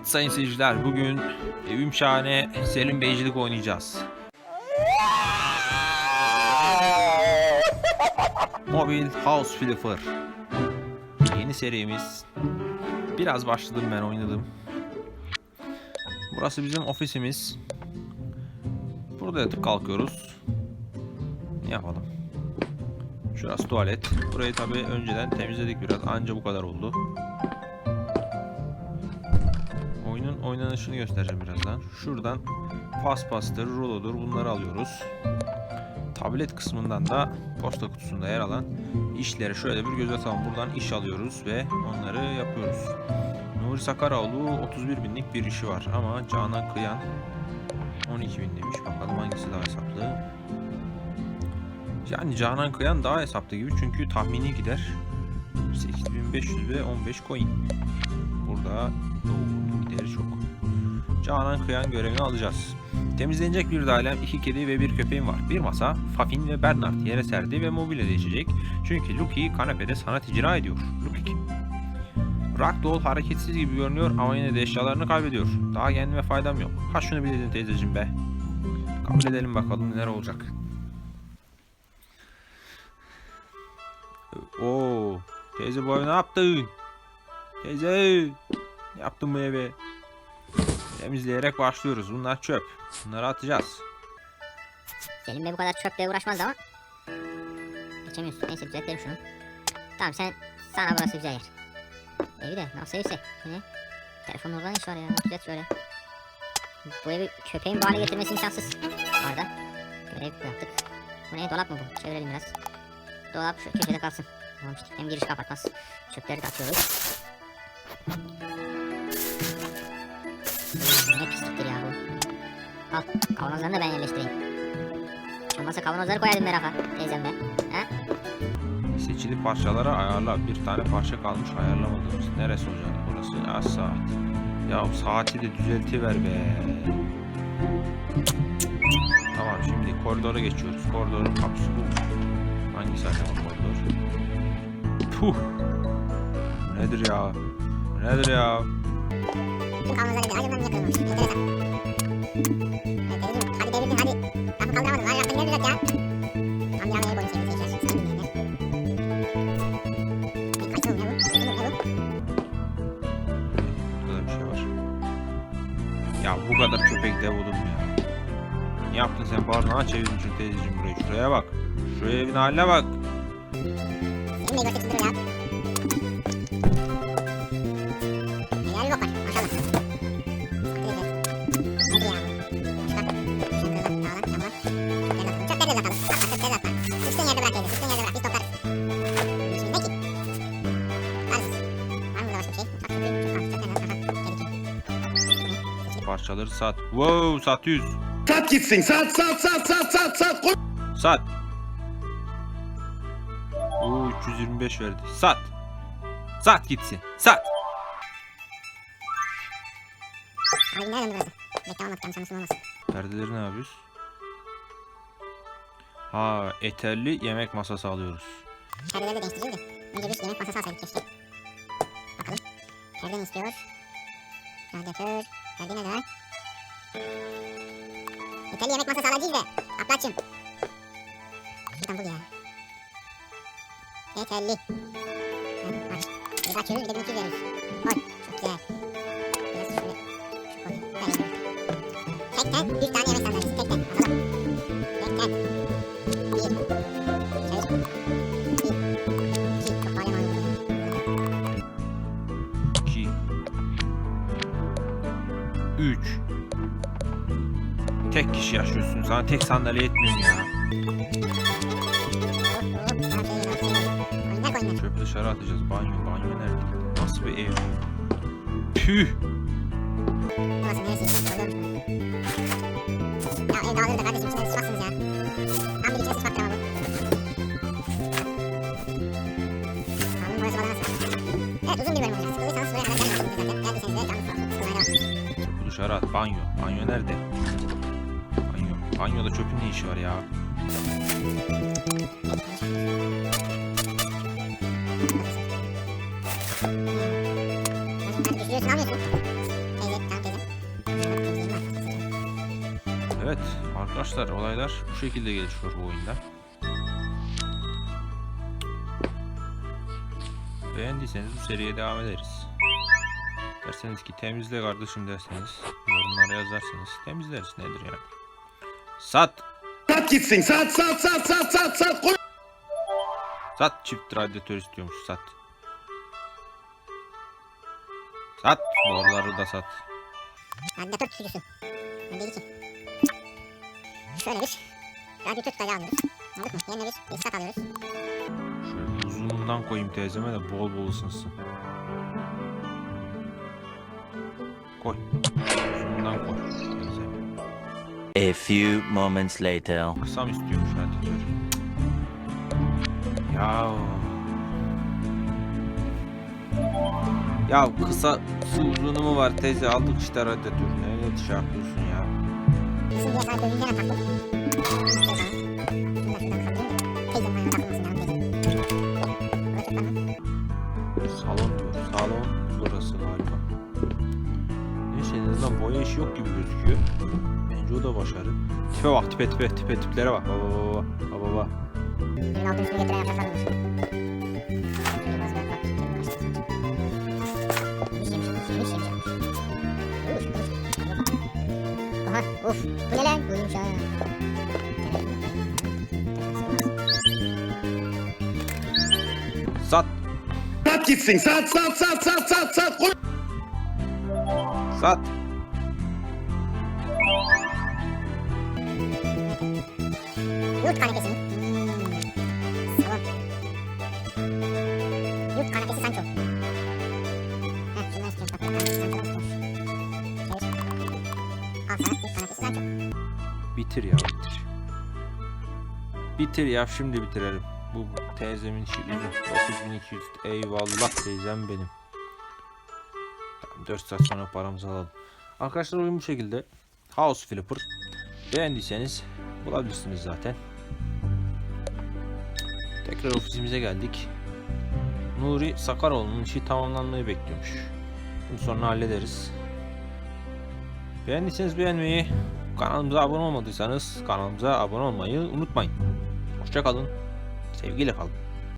Evet sayın seyirciler bugün evim şahane Selim Beycilik oynayacağız. Mobil House Flipper. Yeni serimiz. Biraz başladım ben oynadım. Burası bizim ofisimiz. Burada yatıp kalkıyoruz. Ne yapalım? Şurası tuvalet. Burayı tabi önceden temizledik biraz. Anca bu kadar oldu. Oynanışını göstereceğim birazdan. Şuradan paspastır, rulodur bunları alıyoruz. Tablet kısmından da posta kutusunda yer alan işleri şöyle bir göz atalım. Buradan iş alıyoruz ve onları yapıyoruz. Nuri Sakaroğlu 31 binlik bir işi var ama Canan Kıyan 12 bin demiş. Bakalım hangisi daha hesaplı. Yani Canan Kıyan daha hesaplı gibi çünkü tahmini gider 8500 ve 15 coin. Burada Doğu'nun gideri çok. Canan Kıyan görevini alacağız. Temizlenecek bir dairem, iki kedi ve bir köpeğim var. Bir masa, Fafin ve Bernard yere serdi ve mobilya değişecek. Çünkü Lucky kanepede sanat icra ediyor. Lucky kim? Ragdoll hareketsiz gibi görünüyor ama yine de eşyalarını kaybediyor. Daha kendime faydam yok. Ha şunu bir dedin teyzeciğim be. Kabul edelim bakalım neler olacak. Oo, teyze bu ne yaptın? Teyze, ne yaptın bu eve? Temizleyerek başlıyoruz. Bunlar çöp. Bunları atacağız. Selim Bey bu kadar çöple uğraşmazdı ama. Geçemiyorsun. Neyse düzeltelim şunu. Tamam sen sana burası güzel yer. Evi de nasıl evse. Ne? Telefonun orada ne iş var ya? Düzelt şöyle. Bu evi köpeğin bu hale getirmesi imkansız. Orada. Görev yaptık. Bu ne? Dolap mı bu? Çevirelim biraz. Dolap şu köşede kalsın. Tamam. Hem giriş kapatmaz. Çöpleri de atıyoruz. Ne pisliktir ya bu. Al. Kavanozlarını da ben yerleştireyim. Olmazsa kavanozları koyardım be Rafa. Teyzem be. Ha? Seçili parçalara ayarla. Bir tane parça kalmış ayarlamadığımız. Neresi olacak burası? Az saat. Ya saati de düzeltiver be. Tamam şimdi koridora geçiyoruz. Koridorun kapısı bu. Hangisi acaba koridor? Puh. Nedir ya? Nedir ya? Tüm kavanozları bir acımdan niye kırılmamış? Enteresan. Evet, devirdim. Hadi devirdin hadi. Rafı kaldıramadım. Rafı ileri düzelt ya. Tam bir an kaçtı ne bu? Kaçtı mı ne bu? Burada bir şey var. Ya bu kadar köpek dev olur mu ya? Ne yaptın sen barınağa çevirdin şu teyzeciğim burayı. Şuraya bak. Şu evin haline bak. Senin de durur ya. De atla. Sıçtığın yerde bırak teyze. Sıçtığın yerde bırak. Biz toplarız. Ne ki? Arız. Var mı burada başka bir şey? Mutfak. Aha. Parçaları sat. Wow sat 100. Sat gitsin. Sat sat sat sat sat sat. Koy. Sat. Oo 325 verdi. Sat. Sat gitsin. Sat. Abi nereden burası? Bekle olmasın. Perdeleri ne yapıyoruz? Ha eterli yemek masası alıyoruz. De değiştireceğiz de. Önce bir yemek masası alsaydık keşke. Bakalım. Ne istiyor? Radyatör. Perde ne var? Yeterli yemek masası alacağız da. Ablacım. Şuradan bul ya. Var. Bir de açıyoruz bir de 1200 veriyoruz. Koy. Çok güzel. Biraz şöyle. Şu koy. Elini. Tekten bir tane yemek sandalyesi. Tekten. Tek kişi yaşıyorsun. Sana tek sandalye etmiyor ya. Çöpü dışarı atacağız. Banyo, banyo nerede? Nasıl bir ev bu? Püh! Evet uzun bir bölüm olacak. Sıkıldıysanız dışarı at. Banyo. Banyo nerede? Banyoda çöpün ne işi var ya? Evet arkadaşlar olaylar bu şekilde gelişiyor bu oyunda. Beğendiyseniz bu seriye devam ederiz. Derseniz ki temizle kardeşim derseniz yorumlara yazarsınız temizleriz nedir yani. Sat! Sat gitsin. Sat sat sat sat sat sat. Koy- Sat çift radyatör istiyormuş sat. Sat boruları da sat. Radyatör tutucusu. Önde iki. Şöyle bir radyatör tutacağı alıyoruz. Aldık mı? Yerine bir, bir sat alıyoruz. Şöyle uzunundan koyayım teyzeme de bol bol ısınsın. Koy. Uzunundan koy teyzeme. A few moments later. Kısa mı istiyormuş radyatör? Ya. Ya kısa su uzunu mu var teyze aldık işte radyatörü. Ne şey yapıyorsun ya? Salon diyor. Salon burası galiba. Neyse en azından boya işi yok gibi gözüküyor. O da başarı. Tipe bak tipe tipe tipe tiplere bak. Baba baba baba baba. Benim altın getiren yapraklar. Aha uf. Bu ne lan? Buymuş ha. Sat Sat gitsin. Sat sat sat sat sat sat. Sat. Yurt kanepesi mi? Hmm. Salon. Yurt kanepesi Sancho. Heh şundan istiyorum. Bak kanepesi Sancho'dan. Bitir ya bitir. Bitir ya şimdi bitirelim. Bu teyzemin uzun. 9200 eyvallah teyzem benim. Tamam 4 saat sonra paramızı alalım. Arkadaşlar oyun bu şekilde. House Flipper. Beğendiyseniz bulabilirsiniz zaten. Tekrar ofisimize geldik. Nuri Sakaroğlu'nun işi tamamlanmayı bekliyormuş. Bunu sonra hallederiz. Beğendiyseniz beğenmeyi, kanalımıza abone olmadıysanız kanalımıza abone olmayı unutmayın. Hoşçakalın. Sevgiyle kalın.